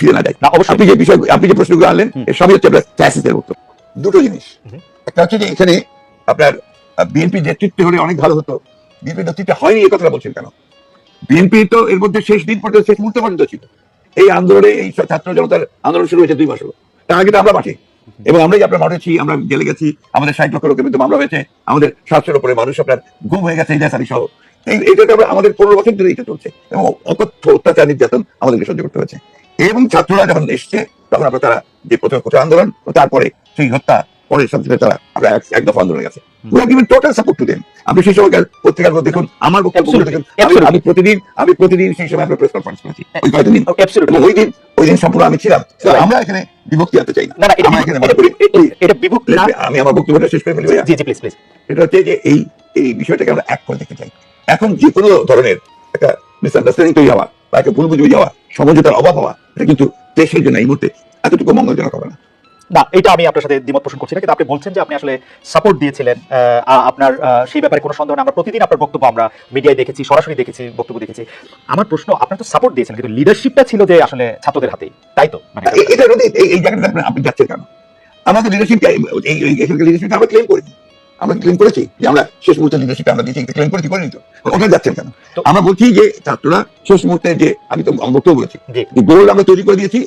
ফিরে না যায় না, অবশ্যই। আপনি যে বিষয় আপনি যে প্রশ্নগুলো আনলেন এর সবই হচ্ছে আপনার ফ্যাসিস্টের উত্তর। দুটো জিনিস। একটা হচ্ছে যে এখানে আপনার বিএনপি নেতৃত্বে হলে অনেক ভালো হতো বিএনপি নেতৃত্বে হয়নি এই কথাটা বলছেন কেন? বিএনপি তো এর মধ্যে শেষ দিন পর্যন্ত শেষ মুহূর্ত পর্যন্ত ছিল। এই আন্দোলনে এই ছাত্র জনতার আন্দোলন শুরু হয়েছে দুই মাস হলো। তার আগে তো আমরা মাঠে। এবং আমরাই আপনার মাঠেছি আমরা জেলে গেছি আমাদের ষাট লক্ষ লোকের বিরুদ্ধে মামলা হয়েছে আমাদের সাতশোর উপরে মানুষ আপনার গুম হয়ে গেছে এই সহ। এই- এইটা আমাদের পনেরো বছর ধরে এটা চলছে। এবং অকথ্য অত্যাচার নির্যাতন আমাদেরকে সহ্য করতে হয়েছে। এবং ছাত্ররা যখন এসছে তখন আপনার তারা যে প্রথমে কোটা আন্দোলন তারপরে সেই হত্যা পরে সাথে সাথে তারা আমরা এক- দফা আন্দোলনে গেছে। টোটাল সাপোর্ট টু দেন আপনি সেই সময়কার পত্রিকাগুলো দেখুন আমার বক্তব্য দেখুন আমি- প্রতিদিন আমি প্রতিদিন সেই সময় আপনার প্রেস কনফারেন্স করেছি। ওই কয়েকদিন। দিন ওই দিন ওই দিন সম্পূর্ণ আমি ছিলাম। আমরা এখানে বিভক্তি আনতে চাই না। এটা আমরা এখানে মনে করি। এটা- এটা বিভক্তি আমি আমার বক্তব্যটা শেষ করে ফেলি। জি জি প্লিজ প্লিজ সেটা হচ্ছে যে এই এই বিষয়টাকে আমরা এক করে দেখতে চাই। এখন যে কোনো ধরনের একটা মিসআন্ডারস্ট্যান্ডিং তৈরি হওয়া বা একটা ভুল বুঝে যাওয়া সমঝোতার অভাব হওয়া এটা কিন্তু দেশের জন্য এই মুহূর্তে এতটুকু মঙ্গলজনক হবে না। না এটা আমি আপনার সাথে দ্বিমত পোষণ করছি না কিন্তু আপনি বলছেন যে আপনি আসলে সাপোর্ট দিয়েছিলেন আপনার সেই ব্যাপারে কোনো সন্দেহ না। আমরা প্রতিদিন আপনার বক্তব্য আমরা মিডিয়ায় দেখেছি সরাসরি দেখেছি বক্তব্য দেখেছি। আমার প্রশ্ন আপনার তো সাপোর্ট দিয়েছেন কিন্তু লিডারশিপটা ছিল যে আসলে ছাত্রদের হাতেই তাই তো? মানে এই জায়গাটা আপনি- যাচ্ছেন কেন? আমাদের লিডারশিপ লিডারশিপ আমরা ক্লেম করিনি আমরা ক্লেম করেছি যে আমরা শেষ মুহূর্তে লিডারশিপ আমরা দিয়েছি ক্লেম করেছি করিনি তো। ওটা যাচ্ছেন কেন? আমরা বলছি যে ছাত্ররা শেষ মুহূর্তে যে আমি তো বক্তব্য বলেছি যে গোল আমরা তৈরি করে দিয়েছি।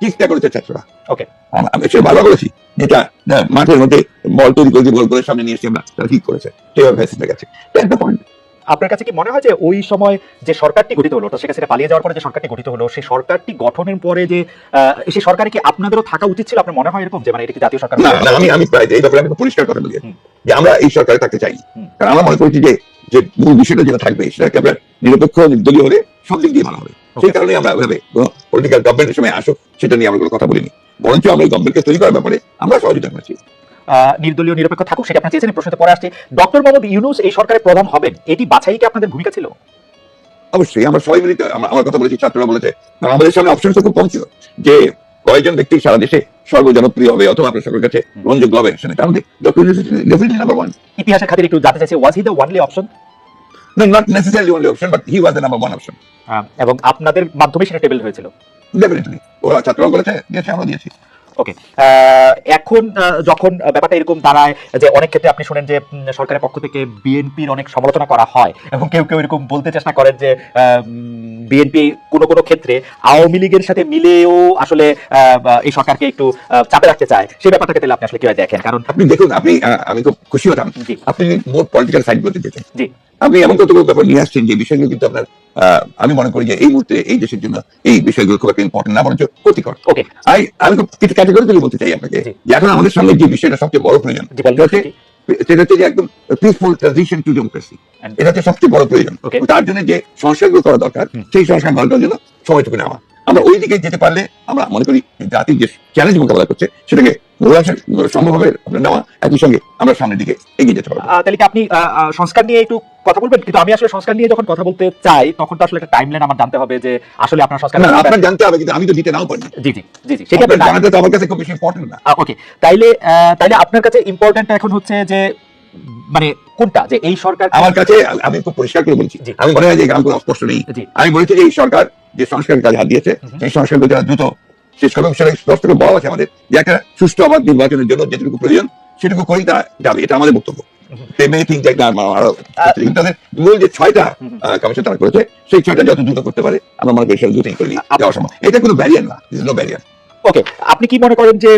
চেষ্টা করেছে ছাত্ররা? Okay. আম- সে বারবার বলেছি যেটা মাঠের মধ্যে বল তৈরি করে দিয়ে বল করে সামনে নিয়ে এসে আমরা তারা ঠিক করেছে? সেভাবে ফ্যাসিলিটি গেছে। the point. আপনার কাছে কি মনে হয় যে ওই সময় যে সরকারটি গঠিত হলো তো হাসিনা পালিয়ে যাওয়ার পরে যে সরকারটি গঠিত হলো সেই সরকারটি গঠনের পরে যে আহ, সেই সরকারে কি আপনাদেরও থাকা উচিত ছিল? আপনার মনে হয় এরকম যে মানে এটা কি জাতীয় সরকার? না আমি আমি প্রায় এই ব্যাপারে আমি পরিষ্কার কথা বলি। যে আমরা এই সরকারে থাকতে চাই। কারণ আমরা মনে করছি যে যে মূল বিষয়টা যেটা থাকবে সেটাকে আমরা নিরপেক্ষ নির্দলীয় হলে সব দিক দিয়ে মানা হবে। সেই কারণে আমরা ওইভাবে পলিটিক্যাল গভর্নমেন্টের সময় আসুক সেটা নিয়ে আমরা কোনো কথা বলিনি। বরঞ্চ আমরা এই গভর্নমেন্টকে তৈরি করার ব্যাপারে আমরা সহযোগিতা করেছি। নির্দলীয় নিরপেক্ষ থাকুক সেটা আপনার চেয়েছেন প্রশ্নতে পরে আসছে। ডক্টর মোহাম্মদ ইউনুস এই সরকারের প্রধান হবেন এটি বাছাই কি আপনাদের ভূমিকা ছিল? অবশ্যই আমরা সবাই মিলিত আমরা- আমার কথা বলেছি ছাত্ররা বলেছে। কারণ আমাদের সামনে অপশন তো খুব কম ছিল। যে কয়েকজন ব্যক্তি সারা দেশে সর্বজনপ্রিয় হবে অথবা আপনার সকলের কাছে গ্রহণযোগ্য হবে সেটা কারণ ডক্টর ডেফিনেটলি নাম্বার ওয়ান ইতিহাসের খাতিরে একটু জানতে চাইছি was he the only option not necessarily only option, but he was the number one option. এবং আপনাদের মাধ্যমে সেটা টেবিল হয়েছিল? Definitely. ওরা বলেছে দিয়েছে আমরা দিয়েছি। ওকে এখন যখন ব্যাপারটা এরকম দাঁড়ায় যে অনেক ক্ষেত্রে আপনি শুনেন যে সরকারের পক্ষ থেকে বিএনপির অনেক সমালোচনা করা হয় এবং কেউ কেউ এরকম বলতে চেষ্টা করেন যে বিএনপি কোনো কোনো ক্ষেত্রে আওয়ামী লীগের সাথে মিলেও আসলে এই সরকারকে একটু চাপে রাখতে চায়। সেই ব্যাপারটাকে তাহলে আপনি আসলে কীভাবে দেখেন? কারণ আপনি দেখুন আপনি আমি খুব খুশি হতাম আপনি মোট পলিটিক্যাল সাইড বলতে যেতেন জি। আপনি এমন কতগুলো ব্যাপার নিয়ে আসছেন যে বিষয়গুলো কিন্তু আপনার আমি মনে করি যে এই মুহূর্তে এই দেশের জন্য এই বিষয়গুলো খুব একটা ইম্পর্টেন্ট না বরঞ্চ ক্ষতিকর। ওকে আমি খুব কিছু ক্যাটাগরিক্যালি বলতে চাই আপনাকে এখন আমাদের সামনে যে বিষয়টা সবচেয়ে বড় প্রয়োজন সেটা হচ্ছে যে একদম পিসফুল ট্রানজিশন টু ডেমোক্রেসি এটা হচ্ছে সবচেয়ে বড় প্রয়োজন। তার জন্য যে সংস্কারগুলো করা দরকার। সেই সংস্কার করার জন্য সময়টুকু নেওয়া আমরা ওই দিকে যেতে পারলে আমরা মনে করি জাতির যে চ্যালেঞ্জ মোকাবেলা করছে সেটাকে সম্ভব নেওয়া একই সঙ্গে আমরা সামনের দিকে এগিয়ে যেতে পারব। তাহলে কি আপনি আহ, আহ, সংস্কার নিয়ে একটু কথা বলবেন? কিন্তু আমি আসলে সংস্কার নিয়ে যখন কথা বলতে চাই তখন তো আসলে একটা টাইমলাইন আমার জানতে হবে যে আসলে আপনার সংস্কার না আপনার জানতে হবে কিন্তু আমি তো দিতে নাও পারি। জি জি জি জি সেটা আপনার তো আমার কাছে খুব বেশি ইম্পর্টেন্ট না। ওকে তাইলে তাইলে আপনার কাছে ইম্পর্টেন্ট এখন হচ্ছে যে মানে কোনটা? যে এই সরকার আমার কাছে আমি খুব পরিষ্কার করে বলছি। আমি মনে হয় যে গ্রাম কোনো অস্পষ্ট নেই। আমি বলেছি যে এই সরকার যে সংস্কারের কাজে হাত দিয়েছে সেই সংস্কারগুলো যারা দ্রুত শেষ করবে স্পষ্ট করে বলা আছে আমাদের যে একটা সুষ্ঠু আবাদ নির্বাচনের জন্য যেটুকু প্রয়োজন সেটুকু করেই তারা যাবে। এটা আমাদের বক্তব্য। মূল যে ছয়টা কমিশন তারা করেছে সেই ছয়টা যত দ্রুত করতে পারে আমরা মনে করি সেটা দ্রুতই করে নিয়ে যাওয়া সম্ভব। এটা কোনো ব্যারিয়ার না নো ব্যারিয়ার ওকে আপনি কি মনে করেন যে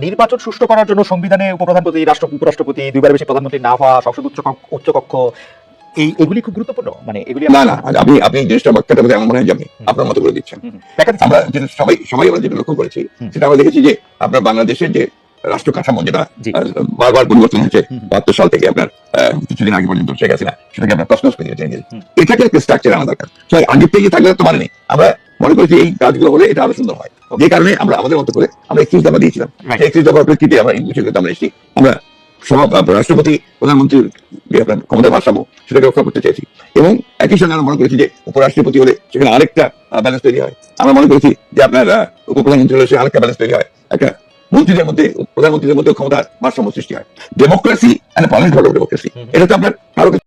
নির্বাচন সুষ্ঠু করার জন্য সংবিধানে উপপ্রধানপতি রাষ্ট্র উপরাষ্ট্রপতি দুইবার বেশি প্রধানমন্ত্রী না হওয়া সংসদ উচ্চ কক্ষ- উচ্চ কক্ষ এই এগুলি খুব গুরুত্বপূর্ণ? মানে এগুলি না না আপনি আপনি জিনিসটা ব্যাখ্যাটা বোধহয় আমার মনে হয় আপনি আপনার মতো করে দিচ্ছেন। আমরা যেটা সবাই সবাই আমরা যেটা লক্ষ্য করেছি সেটা আমরা দেখেছি যে আপনার বাংলাদেশের যে রাষ্ট্র কাঠামো যেটা বারবার পরিবর্তন হচ্ছে। বাহাত্তর সাল থেকে আপনার কিছুদিন আগে পর্যন্ত শেখ হাসিনা সেটাকে আপনার প্রশ্ন করে দিয়েছেন এটাকে একটা স্ট্রাকচার আনা দরকার। তো আগের থেকে থাকলে তো মানে আমরা মনে করেছি এই কাজগুলো হলে এটা আরও সুন্দর হয়। যে কারণে আমরা আমাদের মতো করে আমরা একত্রিশ দফা দিয়েছিলাম। একত্রিশ দফার প্রেক্ষিতে আমরা এই বিষয়গুলোতে আমরা এসেছি। আমরা সভা রাষ্ট্রপতি প্রধানমন্ত্রীর যে আপনার ক্ষমতা ভারসাম্য সেটাকে রক্ষা করতে চাইছি। এবং একই সঙ্গে আমরা মনে করেছি যে উপরাষ্ট্রপতি হলে সেখানে আরেকটা ব্যালেন্স তৈরি হয়। আমরা মনে করেছি যে আপনার উপপ্রধানমন্ত্রী হলে সে আরেকটা ব্যালেন্স তৈরি হয়। একটা মন্ত্রীদের মধ্যে প্রধানমন্ত্রীদের মধ্যে ক্ষমতার ভারসাম্য সৃষ্টি হয়। ডেমোক্রেসি অ্যান্ড পার্লামেন্ট ডেমোক্রেসি এটা তো আপনার কারও